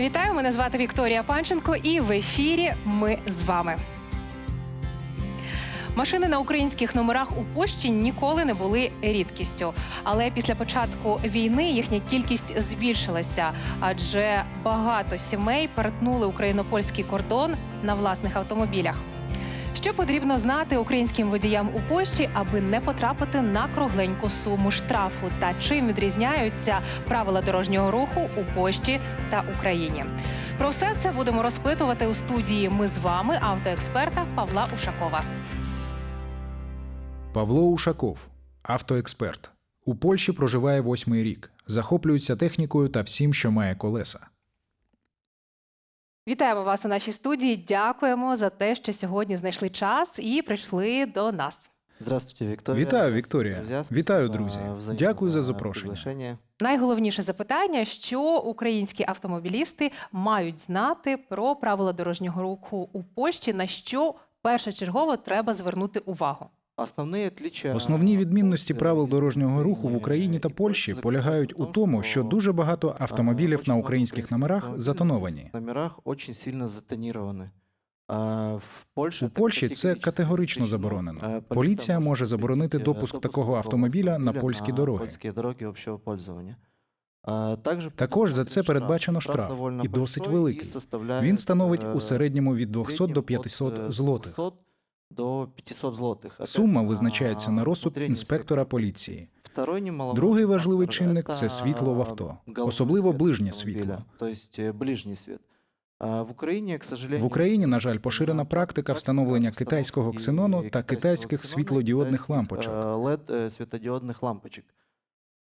Вітаю, мене звати Вікторія Панченко, і в ефірі ми з вами. Машини на українських номерах у Польщі ніколи не були рідкістю. Але після початку війни їхня кількість збільшилася, адже багато сімей перетнули україно-польський кордон на власних автомобілях. Що потрібно знати українським водіям у Польщі, аби не потрапити на кругленьку суму штрафу, та чим відрізняються правила дорожнього руху у Польщі та Україні? Про все це будемо розпитувати у студії. Ми з вами, автоексперта Павла Ушакова. Павло Ушаков, автоексперт. У Польщі проживає восьмий рік. Захоплюється технікою та всім, що має колеса. Вітаємо вас у нашій студії. Дякуємо за те, що сьогодні знайшли час і прийшли до нас. Здравствуйте, Вікторія. Вітаю, Вікторія. Вітаю, друзі. Дякую за запрошення. Найголовніше запитання, що українські автомобілісти мають знати про правила дорожнього руху у Польщі, на що першочергово треба звернути увагу. Основні відмінності правил е, дорожнього руху в Україні та Польщі полягають у тому, що дуже багато автомобілів на українських номерах затоновані. номерах очень сильно затоніровані. В Польщі, У Польщі це категорично заборонено. Поліція може заборонити допуск такого автомобіля на польські дороги. Також за це передбачено штраф, і досить великий. Він становить у середньому від 200 до 500 злотих 200 до 500 злотих. Сума Опять, визначається на а, розсуд усмотрення інспектора інспектора. поліції. Второй немаловажный Другий важливий фактор чинник это це світло в авто, головний особливо світ ближнє автомобіля, світло. То есть э, ближній світ. А В Україні, к сожалению, В Україні, на жаль, поширена практика встановлення китайського ксенону та китайських світлодіодних лампочок. LED світодіодних лампочок.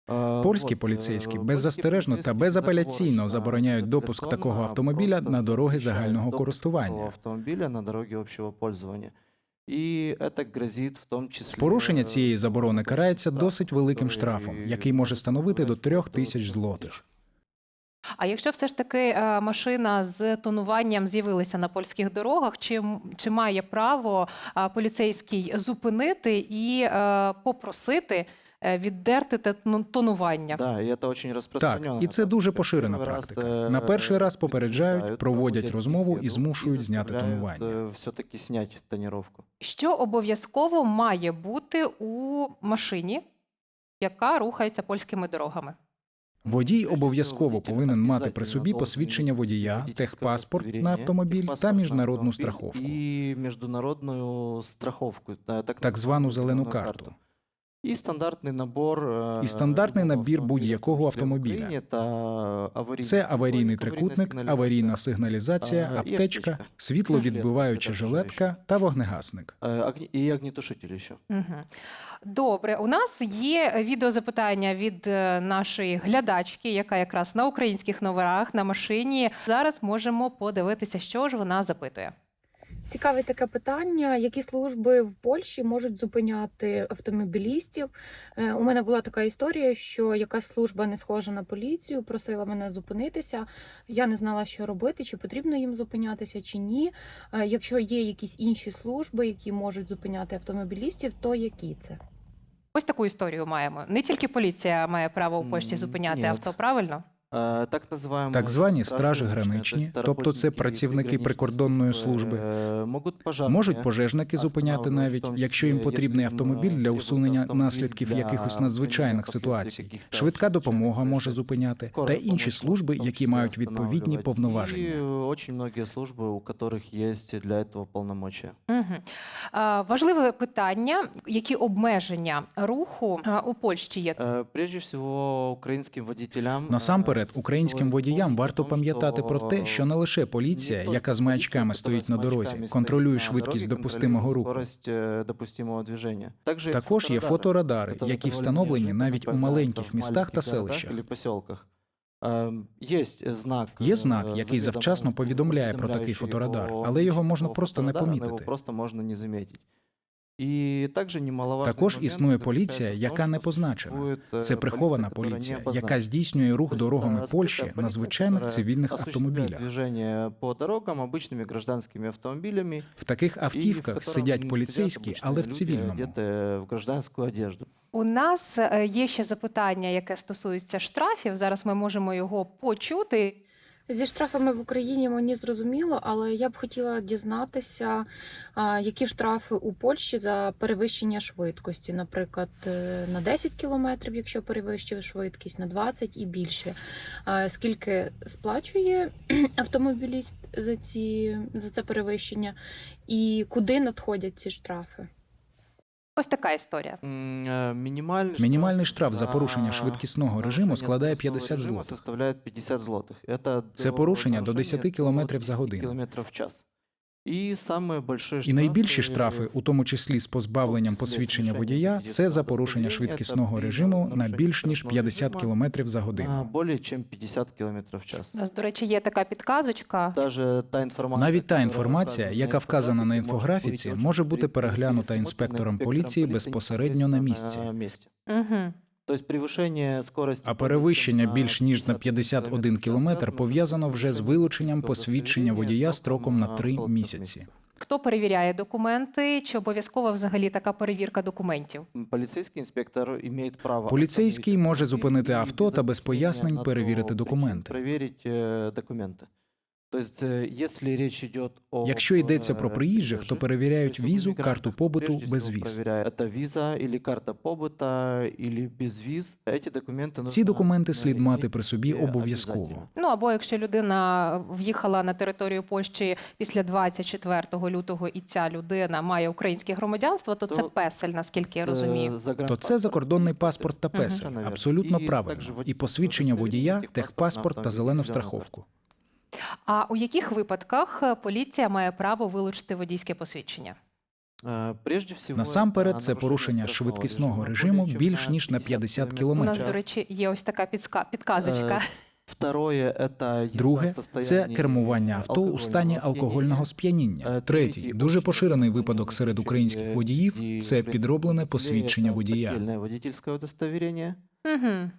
А, Польські вот, поліцейські е, беззастережно польські та поліцейські безапеляційно безоговорочно, забороняють допуск безапеляційно такого автомобіля просто на дороги запрещають загального допуск користування. І це грозить в тому числі... Порушення е, цієї заборони карається досить великим штрафом, який може становити до трьох тисяч злотих. А якщо все ж таки е, машина з тонуванням з'явилася на польських дорогах, чи, чи має право е, поліцейський зупинити і е, попросити віддерти те тонування? Да, і це дуже Так, і це дуже поширена практика. е, На перший раз попереджають, проводять розмову і змушують зняти тонування. е, Все-таки зняти тоніровку. Що обов'язково має бути у машині, яка рухається польськими дорогами? Водій обов'язково повинен мати при собі посвідчення водія, техпаспорт на автомобіль та міжнародну страховку. І міжнародну страховку, та- так, Так звану зелену карту. І стандартний набор е, І стандартний набір будь-якого в автомобіля. Та аварійний Це аварійний трикутник, аварійна сигналізація, і аптечка, світловідбиваюча Жилетка, та вогнегасник. е, і огнетушитель ще. Угу. Добре, у нас є відеозапитання від е, нашої глядачки, яка якраз на українських номерах на машині. Зараз можемо подивитися, що ж вона запитує. Цікаве таке питання: які служби в Польщі можуть зупиняти автомобілістів? Е, У мене була така історія, що якась служба не схожа на поліцію, просила мене зупинитися. Я не знала, що робити, чи потрібно їм зупинятися, чи ні. Е, Якщо є якісь інші служби, які можуть зупиняти автомобілістів, то які це? Ось таку історію маємо. Не тільки поліція має право у Польщі зупиняти ні. авто, правильно? Е, Так, називаємо Так звані стражі граничні, тобто це працівники прикордонної служби. е, можуть пожежники, Можуть пожежники зупиняти навіть, якщо їм потрібний автомобіль для усунення наслідків якихось надзвичайних ситуацій. Швидка допомога може зупиняти, та інші служби, які мають відповідні повноваження. І очень многие служби, у которых є для этого полномочия. Угу. Важливе питання: які обмеження руху у Польщі є? Е, Прежде всего, українським водителям е, Насамперед, українським водіям варто пам'ятати про те, що не лише поліція, яка з маячками стоїть на дорозі, контролює швидкість допустимого руху. Також є фоторадари, які встановлені навіть у маленьких містах та селищах. Є знак, Є знак, який завчасно повідомляє про такий фоторадар, але його можна просто не помітити. Просто можна не замітити. І також немаловажний Також момент існує заключається поліція, в тому, яка що не позначена. существує, е, Це прихована яка не поліція, яка обозначена. здійснює рух Тобто, дорогами е, Польщі скрита на поліція, звичайних яка цивільних осуществляє автомобілях. движение по дорогам обычными гражданскими автомобилями. В таких и в автівках котором сидять сидят поліцейські, обычные але в люди, цивільному. одеты в гражданську одежду. У нас е, є ще запитання, яке стосується штрафів. Зараз ми можемо його почути. Зі штрафами в Україні мені зрозуміло, але я б хотіла дізнатися, які штрафи у Польщі за перевищення швидкості, наприклад, е, на 10 кілометрів, якщо перевищив швидкість, на 20 і більше. Скільки сплачує автомобіліст за ці за це перевищення, і куди надходять ці штрафи? Ось така історія. М, э, Минимальный, Мінімальний штраф за порушення швидкісного режиму нарушение складає скоростного 50 режиму злотих. составляет 50 злотых. Это Це до порушення до нарушения 10 кілометрів за 10 годину. І большие І найбільші штрафи, у тому числі з позбавленням посвідчення водія, це за порушення швидкісного режиму на більш ніж 50 км за на годину. более чем 50 км в час. У нас, до речі, є така підказочка. Даже та інформація, Навіть та інформація, яка вказана на інфографіці, може бути переглянута інспектором поліції безпосередньо на місці. на місці. Угу. Тобто перевищення скорості А перевищення більш ніж на 51 кілометр пов'язано вже з вилученням посвідчення водія строком на 3 місяці. Хто перевіряє документи? Чи обов'язкова взагалі така перевірка документів? Поліцейський інспектор має право Поліцейський може зупинити авто та без пояснень перевірити документи. Перевірити е, документи. Тобто, е, якщо річ йде о Якщо йдеться про е, приїжджих, то приїжджих, перевіряють тобто у візу, мігрантів карту побуту, прежде всего безвіз. проверяют, Это виза или карта побыта, или безвіз. Эти документы Ці нужно, документи е, слід мати иметь при собі себе обов'язково. обязательно. Ну або якщо людина в'їхала на територію Польщі після 24 лютого, і ця людина має українське громадянство, то це То песель, наскільки я З, розумію. е, То загранпаспорт це закордонний паспорт та Мгм. песель. Совершенно верно. Абсолютно І правильно. також І водій- посвідчення водія, техпаспорт на техпаспорт та автомобіль, зелену зелену страховку. А у яких випадках е, поліція має право вилучити водійське посвідчення? Е, Насамперед, це порушення швидкісного режиму більш ніж на 50 У кілометрів. нас, до речі, є ось така підска... підказочка. Е, Второе, Друге це кермування авто у стані алкогольного сп'яніння. Третій дуже поширений випадок серед українських водіїв це підроблене посвідчення водія. Угу.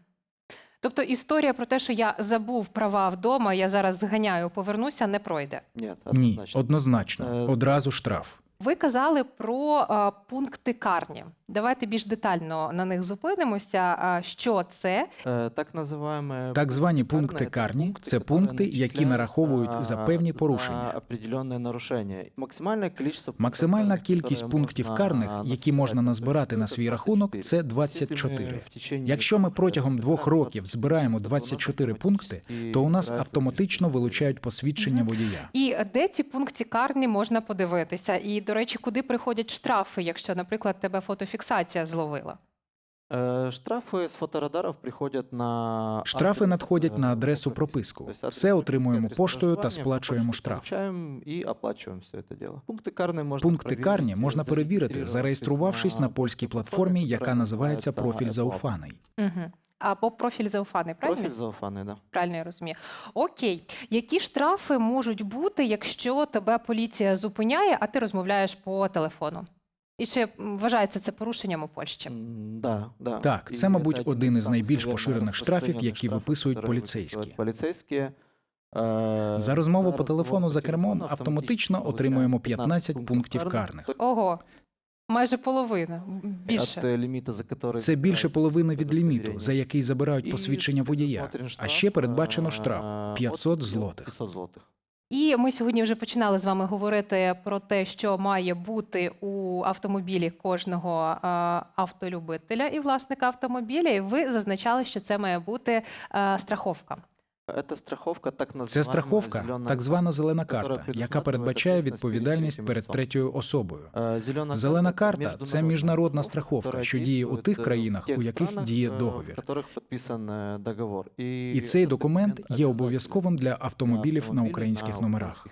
Тобто історія про те, що я забув права вдома, я зараз зганяю, повернуся, не пройде. Ні, однозначно. однозначно, Е, одразу штраф. Ви казали про а, пункти карні. Давайте більш детально на них зупинимося. А, що це? Е, Так називаємо Так звані пункти карні це пункти, які нараховують за певні порушення. определенне нарушення. Максимальне кількість Максимальна кількість пунктів карних, які можна назбирати на свій рахунок, це 24. Якщо ми протягом двох років збираємо 24 пункти, то у нас автоматично вилучають посвідчення водія. І де ці пункти карні можна подивитися? І, до речі, куди приходять штрафи, якщо, наприклад, тебе фотофіксація зловила? Е, Штрафи з фоторадарів приходять на Штрафи надходять е, на адресу прописку. Все отримуємо поштою та сплачуємо штраф. і оплачуємо все це діло. Пункти карні можна Пункти перевірити, карні можна перевірити, зареєструвавшись зареєструвавшись на польській платформі, яка називається профіль зауфаний. Угу. Або профіль зауфаний, правильно? Профіль зауфаний, да. Правильно я розумію. Окей, які штрафи можуть бути, якщо тебе поліція зупиняє, а ти розмовляєш по телефону? І чи вважається це порушенням у Польщі? Да, да. Так, І це, мабуть, один із найбільш поширених штрафів, які виписують поліцейські. поліцейські. Е, За розмову по телефону за кермом автоматично отримуємо 15 пунктів карних. Ого, майже половина, більше. е, Це більше половини від ліміту, за який забирають посвідчення водія. А ще передбачено е, штраф от 500 злотих. 500 злотих. І ми сьогодні вже починали з вами говорити про те, що має бути у автомобілі кожного е, автолюбителя і власника автомобіля. І ви зазначали, що це має бути е, страховка. Це страховка, так звана зелена карта, яка передбачає відповідальність перед третьою особою. Е, Зелена, карта це міжнародна страховка, що діє у тих країнах, у яких діє договір. в яких е, договор. І, цей документ є обов'язковим обов'язковим для автомобілів на українських номерах.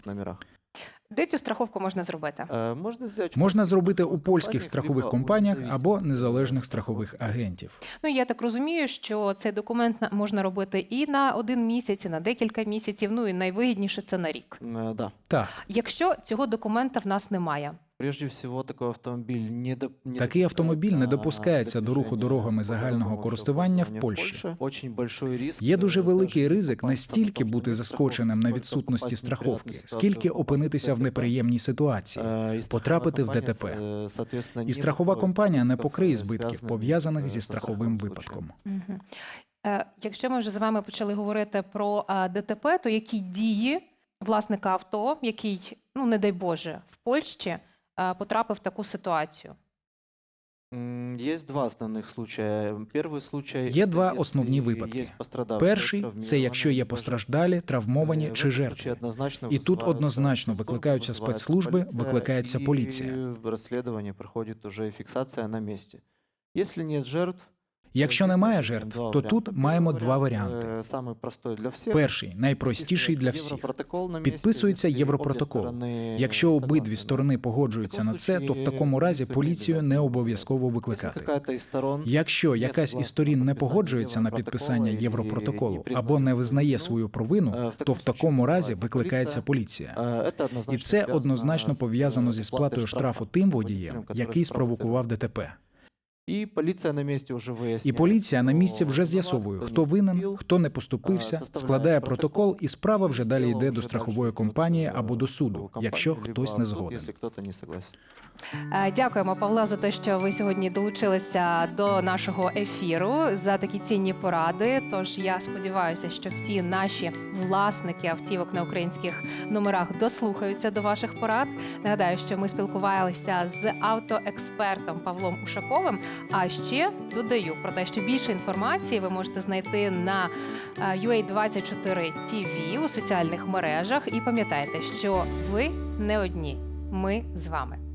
Де цю страховку можна зробити? Е, Можна, зробити Можна зробити у польських страхових компаніях або незалежних страхових агентів. Ну я так розумію, що цей документ можна робити і на один місяць, і на декілька місяців. Ну і найвигідніше це на рік. Е, Да. Так, Якщо цього документа в нас немає, Прежде всего, такой автомобіль не до, не Такий автомобіль не допускається до руху дорогами загального користування в Польщі. Очень большой риск. Є дуже е, великий ризик настільки бути заскоченим на відсутності страховки, скільки опинитися в неприємній ситуації. Е, потрапити в ДТП. е, І страхова компанія не покриє е, збитків, пов'язаних зі страховим випадком. Е, Якщо ми вже з вами почали говорити про е, ДТП, то які дії власника авто, який, ну не дай Боже, в Польщі е, потрапив в таку ситуацію? М, Есть два основних случая. Перший случай Є это два если основні випадки. есть пострадавший, Перший це якщо є травмированный, постраждалі, травмовані Е, в чи этом жертви. случае однозначно І тут вызываются однозначно службы, викликаються вызывается спецслужби, полиция, викликається и поліція. Розслідування проходит уже фіксація на місці. Якщо нет жертв, Якщо немає жертв, то тут маємо два варіанти. е. Перший найпростіший для всіх. Підписується Європротокол. Якщо обидві сторони погоджуються на це, то в такому разі поліцію не обов'язково викликати. Якщо якась із сторін не погоджується на підписання Європротоколу або не визнає свою провину, то в такому разі викликається поліція. І це однозначно пов'язано зі сплатою штрафу тим водієм, який спровокував ДТП. І поліція на місці вже виясняє. І поліція на місці вже з'ясовує, хто винен, хто не поступився, складає протокол, і справа вже далі йде до страхової компанії або до суду, якщо хтось не згоден. Е, Дякуємо, Павло, за те, що ви сьогодні долучилися до нашого ефіру за такі цінні поради. Тож я сподіваюся, що всі наші власники автівок на українських номерах дослухаються до ваших порад. Нагадаю, що ми спілкувалися з автоекспертом Павлом Ушаковим. А ще додаю про те, що більше інформації ви можете знайти на е, UA24 TV у соціальних мережах. І пам'ятайте, що ви не одні. Ми з вами.